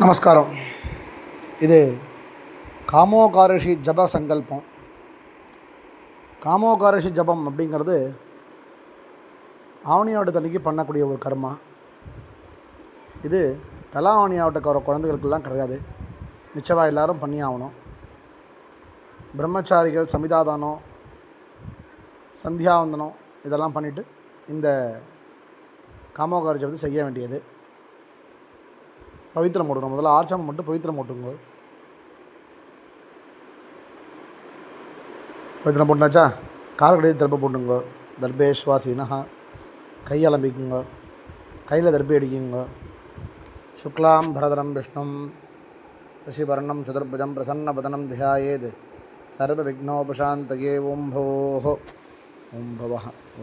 நமஸ்காரம். இது காமோகாரிஷி ஜப சங்கல்பம். காமோகாரிஷி ஜபம் அப்படிங்கிறது ஆவணி தண்ணிக்கு பண்ணக்கூடிய ஒரு கர்மா. இது தலா ஆவணி வர குழந்தைகளுக்கெல்லாம் கிடையாது. மிச்சமாக எல்லாரும் பண்ணி ஆகணும். பிரம்மச்சாரிகள் சமிதாதானம் சந்தியாவந்தனம் இதெல்லாம் பண்ணிவிட்டு இந்த காமோகாரி ஜபத்தை செய்ய வேண்டியது. பவித்திரம் போட்டுக்கணும் முதல்ல ஆர்ச்சம் மட்டும் பவித்திரம் போட்டுங்க பவித்திரம் போட்டுனாச்சா கால்கடையில் தர்ப்பை போட்டுங்க. தர்பேஸ்வாசினா கை அலம்பிக்குங்க கையில் தர்ப்பி அடிக்குங்க. சுக்லாம் பரதரம் விஷ்ணும் சசிவர்ணம் சதுர்புஜம் பிரசன்னபதனம் தியாயேத். சர்வ விக்னோபசாந்தகே ஓம் போஹ ஓம் பவ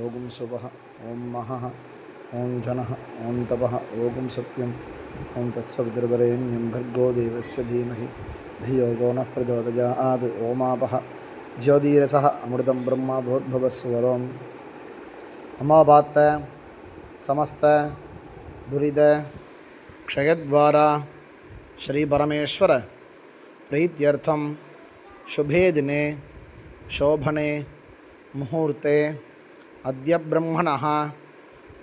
ஓகும் சுப ஓம் மக ஓம் ஜன ஓம் தப ஓகும் சத்யம். ॐ तत्सवितुर्वरेण्यं भर्गो देवस्य धीमहि धियो गो नः प्रचोदयात् ओमापः ज्योतिरसः अमृतं ब्रह्म भूर्भुवस्वरं अमापात्त समस्त दुरित क्षयद्वारा श्रीपरमेश्वर प्रीत्यर्थं शुभे दिने शोभने मुहूर्ते अद्य ब्रह्मणः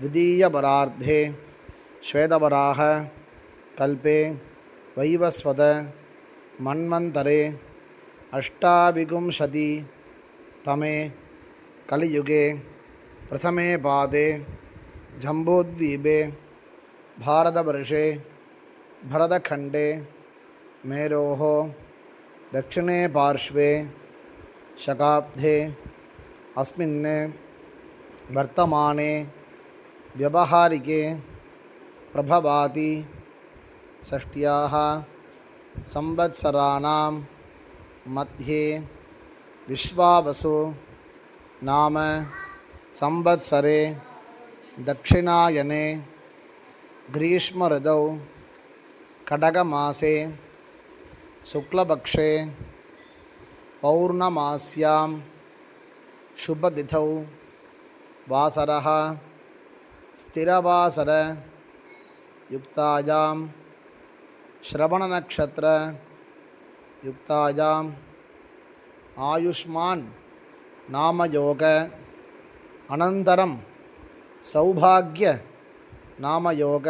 द्वितीयपरार्धे श्वेतपराः कल्पे वैवस्वत मन्वन्तरे अष्टाविंशति तमे कलियुगे प्रथमे पादे जम्बूद्वीपे भारतवर्षे भरतखण्डे मेरोः दक्षिणे पार्श्वे शकाब्दे अस्मिन् वर्तमाने व्यवहारिके प्रभवाति षष्ट्याः संवत्सराणां मध्ये विश्वावसु नाम संवत्सरे दक्षिणायने ग्रीष्मऋतौ खडगमासे शुक्लपक्षे पौर्णमास्यां शुभतिथौ वासरः स्थिरवासरयुक्तायां श्रवण नक्षत्र युक्ताजाम आयुष्मान नाम योग अनंतरम सौभाग्य नाम योग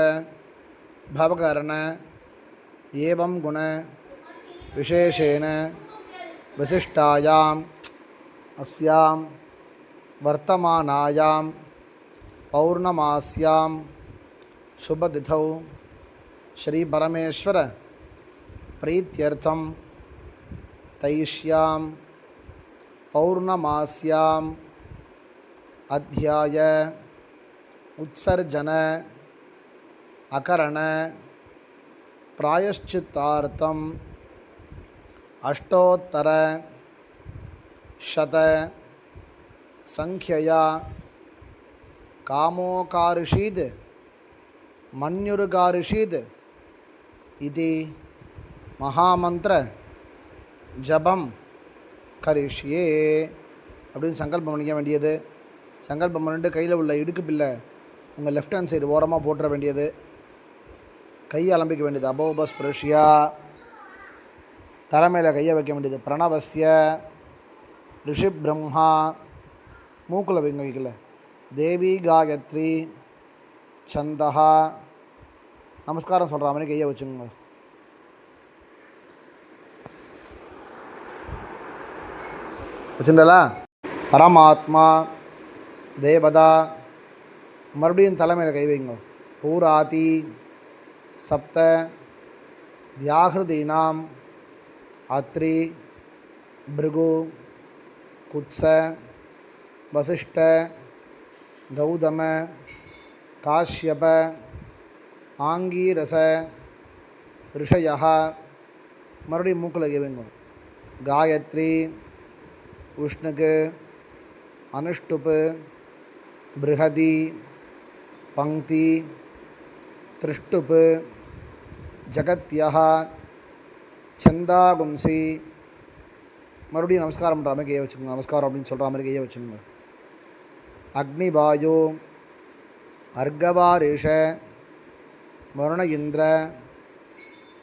भवकरण एवं गुण विशेषेण विशिष्टायाम अस्याम वर्तमानायाम पौर्णमास्याम शुभ तिथौ श्रीपरमेश्वर प्रीत्यर्थं तैष्यां पौर्णमास्याम् अध्याय उत्सर्जन अकरण प्रायश्चित्तार्थम् अष्टोत्तर शत संख्यया कामोकारिषीद् मन्युरुकारिषीद् इति மகாமந்திர ஜபம் கரிஷ்யே அப்படின்னு சங்கல்பம் பண்ணிக்க வேண்டியது. சங்கல்பம் பண்ணிட்டு கையில் உள்ள இடுக்கு பில்லை உங்கள் லெஃப்ட் ஹேண்ட் சைடு ஓரமாக போட்டுற வேண்டியது. கையை அலம்பிக்க வேண்டியது. அபோபஸ்பிருஷ்யா தலைமையில் கையை வைக்க வேண்டியது. பிரணவசிய ரிஷி பிரம்மா. மூக்கில் வைங்க வைக்கல தேவி காயத்ரி. சந்தகா நமஸ்காரம் சொல்கிற மாதிரி கையை வச்சுங்க வச்சுட்டலா பரமாத்மா தேவதா மறுபடியும் தலைமையில் கை வைங்க. பூராதி சப்த வியாகிருதீனாம் அத்ரி பிருகு குத்ச வசிஷ்ட கௌதம காஷ்யப ஆங்கீரச ரிஷயா மறுபடியும் மூக்கில் இவங்க காயத்ரி உஷ்ணுக்கு அனுஷ்டுப்பு பிருகதி பங்கி திருஷ்டுப்பு ஜகத்யா சந்தாகும்சி. மறுபடியும் நமஸ்காரம் பண்ணுற மாதிரி கையை வச்சுக்கோங்க. நமஸ்காரம் அப்படின்னு சொல்கிற மாதிரி கையை வச்சுக்கோங்க. அக்னிபாயு அர்கவாரிஷ வருண இந்திர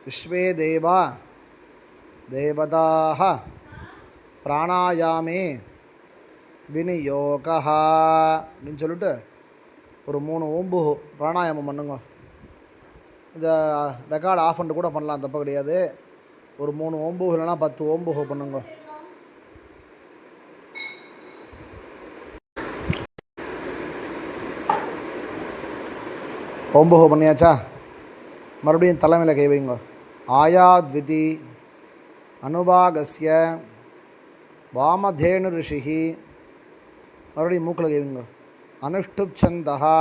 விஸ்வே தேவா தேவதாக பிராணாயாமே விநியோகா அப்படின்னு சொல்லிட்டு ஒரு மூணு ஓம்பு பிராணாயாமம் பண்ணுங்க. இந்த ரெக்கார்டு ஆஃப் பண்ணிட்டு கூட பண்ணலாம் தப்பு கிடையாது. ஒரு மூணு ஓம்பு இல்லைனா பத்து ஓம்பு பண்ணுங்க. ஓம்புஹோ பண்ணியாச்சா? மறுபடியும் தலைமையில் கை வைங்க ஆயாத்விதி அனுபாகஸ்ய வாமதேனு ரிஷிஹி மறுபடியும் மூக்கில் கை வைங்க அனுஷ்டுப்சந்தா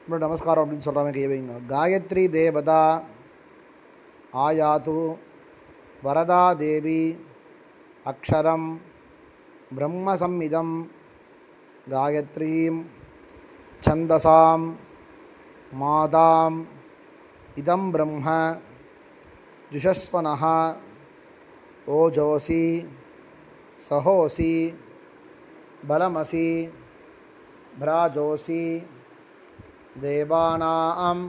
மறுபடியும் நமஸ்காரம் அப்படின்னு சொல்கிற மாதிரி கை வைங்க காயத்ரி தேவதா ஆயாது வரதா தேவி அக்ஷரம் பிரம்மசம்மிதம் காயத்ரீம் छन्दसां मादाम् இதம் பிரம்ம ஜுஷஸ்வனஹா ஓஜோசி சஹோசி பலமசி பிராஜோசி தேவானாம்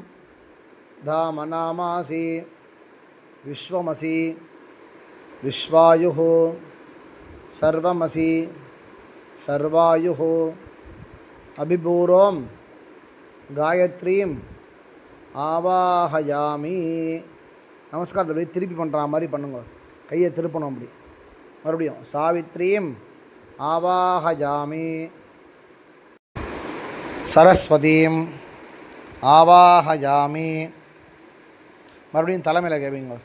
தாமநாமாசி விஸ்வமசி விஸ்வாயு சர்வமசி சர்வாயு அபிபூரோம் காயத்ரீம் ஆவாஹயாமி நமஸ்காரத்தை அப்படியே திருப்பி பண்ணுற மாதிரி பண்ணுங்க. கையை திருப்பணும் அப்படி. மறுபடியும் சாவித்ரீம் ஆவாஹயாமி சரஸ்வதீம் ஆவாஹயாமி மறுபடியும் தலைமையில் கேவீங்க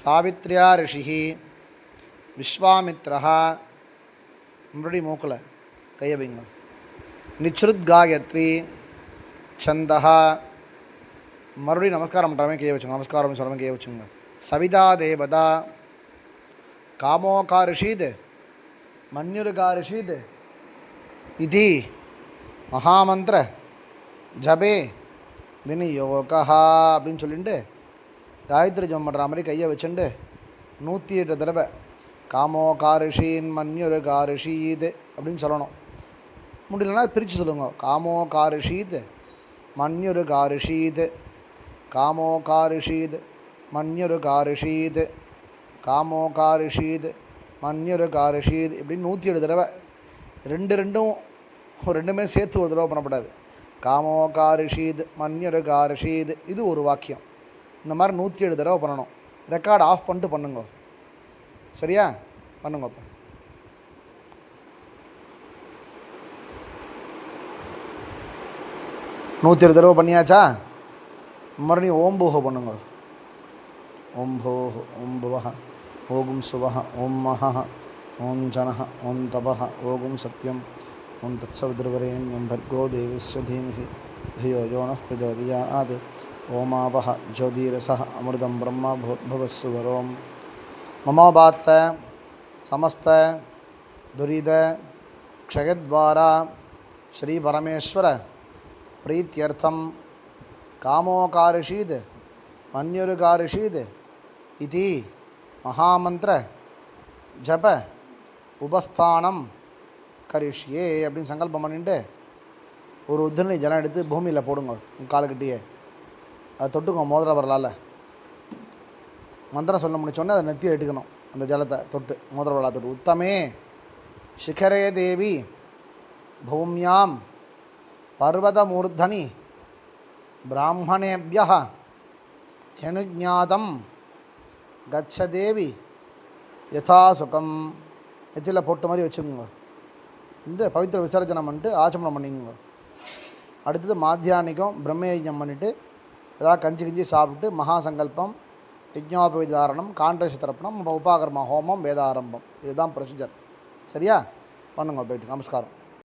சாவித்ரியா ரிஷிஹி விஸ்வாமித்ரா மறுபடியும் மூக்கில் கையவிங்க வைங்க. நிச்ருத்காயத்ரி சந்தகா மறுபடியும் நமஸ்காரம் பண்ணுறமே கையை வச்சுங்க நமஸ்காரம் சொல்கிறமே கையை வச்சுங்க சவிதா தேவதா. காமோகாரிஷீத் மன்யுருகாரிஷீத் இது. மகாமந்திர. ஜபே. விநியோகா அப்படின்னு சொல்லிட்டு காயத்ரி ஜபம் பண்ணுற மாதிரி கையை வச்சுண்டு நூற்றி எட்டு தடவை காமோ காரிஷீன் மன்யுரு காரிஷீது அப்படின்னு சொல்லணும். முடியலன்னா பிரித்து சொல்லுங்க. காமோ காரிஷீத் மன்யுரு காரிஷீத் காமோ காரிஷீத் மன்யுரு காரிஷீத் காமோ காரிஷீத் மன்யுரு காரிஷீத் இப்படின்னு நூற்றி ஏழு தடவை. ரெண்டு ரெண்டும் ரெண்டுமே சேர்த்து ஒரு தடவை பண்ணக்கூடாது காமோ காரிஷீத் மன்யுரு காரிஷீத் இது ஒரு வாக்கியம். இந்த மாதிரி நூற்றி ஏழு தடவை பண்ணணும். ரெக்கார்டு ஆஃப் பண்ணிட்டு பண்ணுங்க. சரியா? பண்ணுங்க இப்போ நூற்றி ஏழு தடவை பண்ணியாச்சா? மறுபடியும் ஓம் பூஹோ பண்ணுங்க ஓம் பூஹ் ஓம் புவஹ ஓகும் சுவஹ ஓம் மஹ ஓம் ஜனஹ ஓம் தபஹ ஓகும் சத்யம் ஓம் தத்சவிதுர்வரேண்யம் भर्गो देवस्य धीमहि धियो यो नः प्रचोदयात् ओमावह ज्योतिरसः अमृतं ब्रह्म भूर्भुवस्सुवरों ममोपात्त समस्त दुरिद क्षयद्वारा श्रीपरमेश्वर प्रीत्यर्थं காமோகாரிஷீத் மன்யுருகாரிஷீத் இது மகாமந்திர ஜப உபஸ்தானம் கரிஷ்யே அப்படின்னு சங்கல்பம் பண்ணிட்டு ஒரு உதிரணி ஜலம் எடுத்து பூமியில் போடுங்க உங்கள் காலுக்கிட்டேயே. அதை தொட்டுக்கோ மோதிர வரலால். மந்திரம் சொல்ல முடிச்சோடனே அதை நெத்தியில் எடுக்கணும் அந்த ஜலத்தை தொட்டு மோதிர வரலா தொட்டு. உத்தமே சிகரே தேவி பூமியாம் பர்வதமூர்தனி பிராமணேபிய ஹெனுஜாதம் கச்சதேவி யதாசுகம் நெத்தியில் போட்ட மாதிரி வச்சுக்கோங்க. இந்த பவித்திர விசர்ஜனம் பண்ணிட்டு ஆச்சமனம் பண்ணிக்கோங்க. அடுத்தது மாத்தியானிக்கம் பிரம்மயஜம் பண்ணிவிட்டு ஏதாவது கஞ்சி கஞ்சி சாப்பிட்டு மகாசங்கல்பம் யஜ்ஞோபவிதாரணம் காண்டேஷ தரப்பணம் உபாகரம ஹோமம் வேதாரம்பம். இதுதான் ப்ரொசீஜர் சரியா? பண்ணுங்க போய்ட்டு. நமஸ்காரம்.